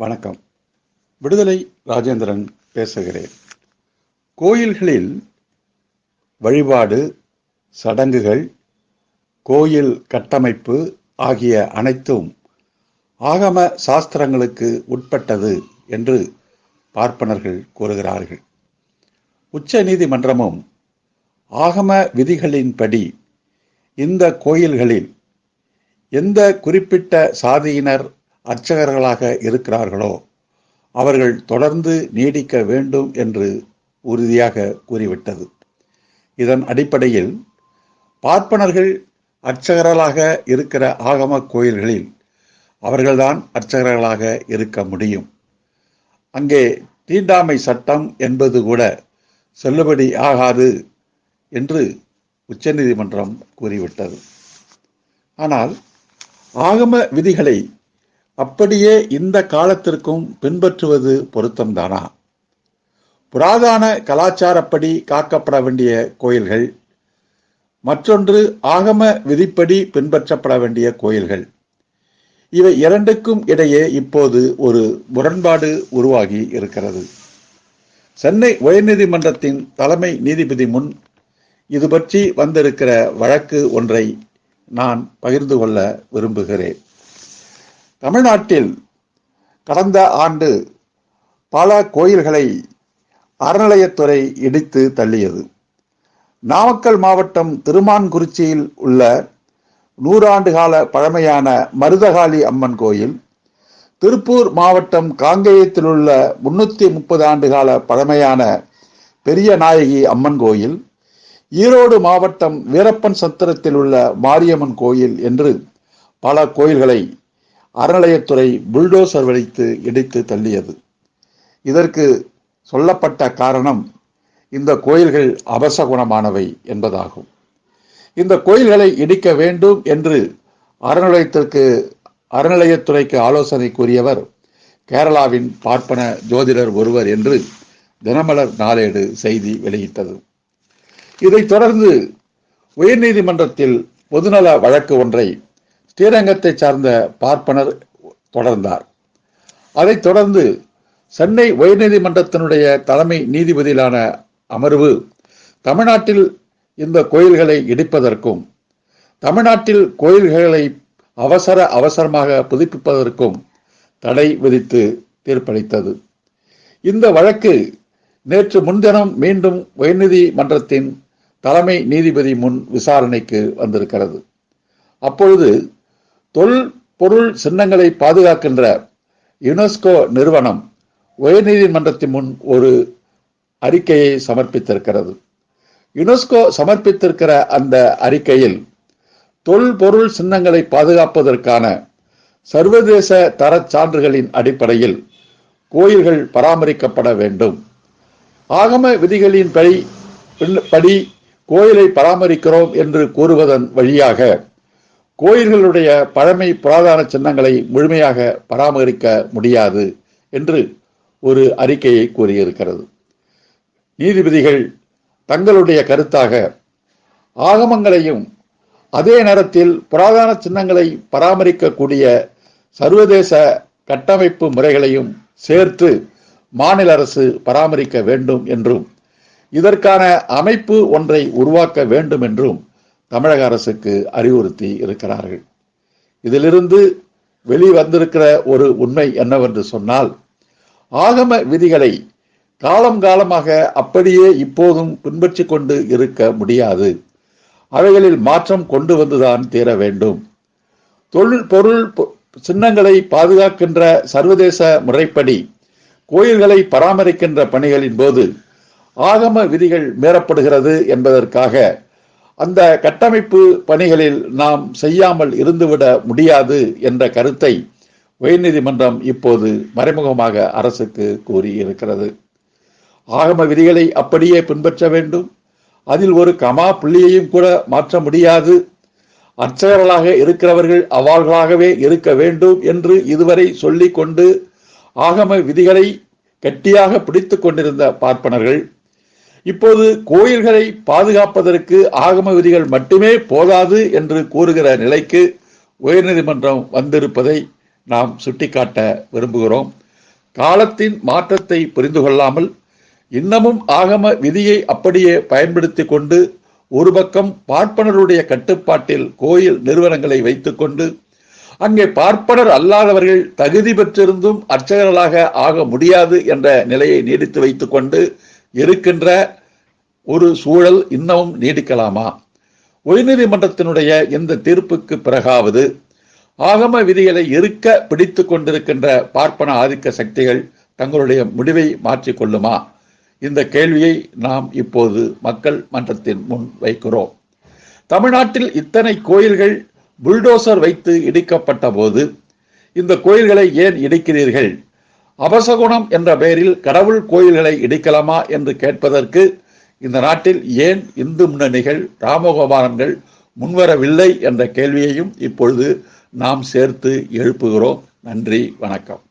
வணக்கம். விடுதலை ராஜேந்திரன் பேசுகிறேன். கோயில்களில் வழிபாடு சடங்குகள் கோயில் கட்டமைப்பு ஆகிய அனைத்தும் ஆகம சாஸ்திரங்களுக்கு உட்பட்டது என்று பார்ப்பனர்கள் கூறுகிறார்கள். உச்ச நீதிமன்றமும் ஆகம விதிகளின்படி இந்த கோயில்களில் எந்த குறிப்பிட்ட சாதியினர் அர்ச்சகர்களாக இருக்கிறார்களோ அவர்கள் தொடர்ந்து நீடிக்க வேண்டும் என்று உறுதியாக கூறிவிட்டது. இதன் அடிப்படையில் பார்ப்பனர்கள் அர்ச்சகர்களாக இருக்கிற ஆகம கோயில்களில் அவர்கள்தான் அர்ச்சகர்களாக இருக்க முடியும். அங்கே தீண்டாமை சட்டம் என்பது கூட செல்லுபடி ஆகாது என்று உச்சநீதிமன்றம் கூறிவிட்டது. ஆனால் ஆகம விதிகளை அப்படியே இந்த காலத்திற்கும் பின்பற்றுவது பொருத்தம்தானா? புராதான கலாச்சாரப்படி காக்கப்பட வேண்டிய கோயில்கள் மற்றொன்று ஆகம விதிப்படி பின்பற்றப்பட வேண்டிய கோயில்கள். இவை இரண்டுக்கும் இடையே இப்போது ஒரு முரண்பாடு உருவாகி இருக்கிறது. சென்னை உயர்நீதிமன்றத்தின் தலைமை நீதிபதி முன் இது பற்றி வந்திருக்கிற வழக்கு ஒன்றை நான் பகிர்ந்து கொள்ள விரும்புகிறேன். தமிழ்நாட்டில் கடந்த ஆண்டு பல கோயில்களை அறநிலையத்துறை இடித்து தள்ளியது. நாமக்கல் மாவட்டம் திருமான்குறிச்சியில் உள்ள நூறாண்டு கால பழமையான மருதகாளி அம்மன் கோயில் திருப்பூர் மாவட்டம் காங்கேயத்தில் உள்ள முன்னூத்தி முப்பது ஆண்டு கால பழமையான பெரிய நாயகி அம்மன் கோயில் ஈரோடு மாவட்டம் வீரப்பன் சத்திரத்தில் உள்ள மாரியம்மன் கோயில் என்று பல கோயில்களை அறநிலையத்துறை புல்டோசர் வலித்து இடித்து தள்ளியது. இதற்கு சொல்லப்பட்ட காரணம் இந்த கோயில்கள் அபசகுணமானவை என்பதாகும். இந்த கோயில்களை இடிக்க வேண்டும் என்று அறநிலையத்திற்கு அறநிலையத்துறைக்கு ஆலோசனை கூறியவர் கேரளாவின் பார்ப்பன ஜோதிடர் ஒருவர் என்று தினமலர் நாளேடு செய்தி வெளியிட்டது. இதைத் தொடர்ந்து உயர்நீதிமன்றத்தில் பொதுநல வழக்கு ஒன்றை ஸ்ரீரங்கத்தை சார்ந்த பார்ப்பனர் தொடர்ந்தார். அதைத் தொடர்ந்து சென்னை உயர்நீதிமன்றத்தினுடைய தலைமை நீதிபதியிலான அமர்வு தமிழ்நாட்டில் இந்த கோயில்களை இடிப்பதற்கும் தமிழ்நாட்டில் கோயில்களை அவசர அவசரமாக புதுப்பிப்பதற்கும் தடை விதித்து தீர்ப்பளித்தது. இந்த வழக்கு நேற்று முன்தினம் மீண்டும் உயர்நீதிமன்றத்தின் தலைமை நீதிபதி முன் விசாரணைக்கு வந்திருக்கிறது. அப்பொழுது தொல் பொருள் சின்னங்களை பாதுகாக்கின்ற யுனெஸ்கோ நிறுவனம் உயர்நீதிமன்றத்தின் முன் ஒரு அறிக்கையை சமர்ப்பித்திருக்கிறது. யுனெஸ்கோ சமர்ப்பித்திருக்கிற அந்த அறிக்கையில் தொல்பொருள் சின்னங்களை பாதுகாப்பதற்கான சர்வதேச தரச் சான்றுகளின் அடிப்படையில் கோயில்கள் பராமரிக்கப்பட வேண்டும். ஆகம விதிகளின் படி படி கோயிலை பராமரிக்கிறோம் என்று கூறுவதன் வழியாக கோயில்களுடைய பழமை புராதான சின்னங்களை முழுமையாக பராமரிக்க முடியாது என்று ஒரு அறிக்கையை கூறியிருக்கிறது. நீதிபதிகள் தங்களுடைய கருத்தாக ஆகமங்களையும் அதே நேரத்தில் புராதான சின்னங்களை பராமரிக்கக்கூடிய சர்வதேச கட்டமைப்பு முறைகளையும் சேர்த்து மாநில அரசு பராமரிக்க வேண்டும் என்றும் இதற்கான அமைப்பு ஒன்றை உருவாக்க வேண்டும் என்றும் தமிழக அரசுக்கு அறிவுறுத்தி இருக்கிறார்கள். இதிலிருந்து வெளிவந்திருக்கிற ஒரு உண்மை என்னவென்று சொன்னால் ஆகம விதிகளை காலம் காலமாக அப்படியே இப்போதும் பின்பற்றி கொண்டு இருக்க முடியாது. அவைகளில் மாற்றம் கொண்டு வந்துதான் தீர வேண்டும். தொழில் பொருள் சின்னங்களை பாதுகாக்கின்ற சர்வதேச முறைப்படி கோயில்களை பராமரிக்கின்ற பணிகளின் போது ஆகம விதிகள் மீறப்படுகிறது என்பதற்காக அந்த கட்டமைப்பு பணிகளில் நாம் செய்யாமல் இருந்துவிட முடியாது என்ற கருத்தை உயர்நீதிமன்றம் இப்போது மறைமுகமாக அரசுக்கு கூறியிருக்கிறது. ஆகம விதிகளை அப்படியே பின்பற்ற வேண்டும். அதில் ஒரு கமா புள்ளியையும் கூட மாற்ற முடியாது. அர்ச்சகர்களாக இருக்கிறவர்கள் அவாள்களாகவே இருக்க வேண்டும் என்று இதுவரை சொல்லிக்கொண்டு ஆகம விதிகளை கட்டியாக பிடித்து கொண்டிருந்த பார்ப்பனர்கள் இப்போது கோயில்களை பாதுகாப்பதற்கு ஆகம விதிகள் மட்டுமே போதாது என்று கூறுகிற நிலைக்கு உயர்நீதிமன்றம் வந்திருப்பதை நாம் சுட்டிக்காட்ட விரும்புகிறோம். காலத்தின் மாற்றத்தை புரிந்து கொள்ளாமல் இன்னமும் ஆகம விதியை அப்படியே பயன்படுத்தி கொண்டு ஒரு பக்கம் பார்ப்பனருடைய கட்டுப்பாட்டில் கோயில் நிறுவனங்களை வைத்துக்கொண்டு அங்கே பார்ப்பனர் அல்லாதவர்கள் தகுதி பெற்றிருந்தும் அர்ச்சகர்களாக ஆக முடியாது என்ற நிலையை நீடித்து வைத்துக்கொண்டு இருக்கின்ற ஒரு சூழல் இன்னமும் நீடிக்கலாமா? உயர்நீதிமன்றத்தினுடைய இந்த தீர்ப்புக்கு பிறகாவது ஆகம விதிகளை இருக்க பிடித்து கொண்டிருக்கின்ற பார்ப்பன ஆதிக்க சக்திகள் தங்களுடைய முடிவை மாற்றிக்கொள்ளுமா? இந்த கேள்வியை நாம் இப்போது மக்கள் மன்றத்தின் முன் வைக்கிறோம். தமிழ்நாட்டில் இத்தனை கோயில்கள் புல்டோசர் வைத்து இடிக்கப்பட்ட போது இந்த கோயில்களை ஏன் இடிக்கிறீர்கள்? அபசகுணம் என்ற பெயரில் கடவுள் கோயில்களை இடிக்கலாமா என்று கேட்பதற்கு இந்த நாட்டில் ஏன் இந்து முன்னணிகள் ராமகோபாலன்கள் முன்வரவில்லை என்ற கேள்வியையும் இப்பொழுது நாம் சேர்த்து எழுப்புகிறோம். நன்றி வணக்கம்.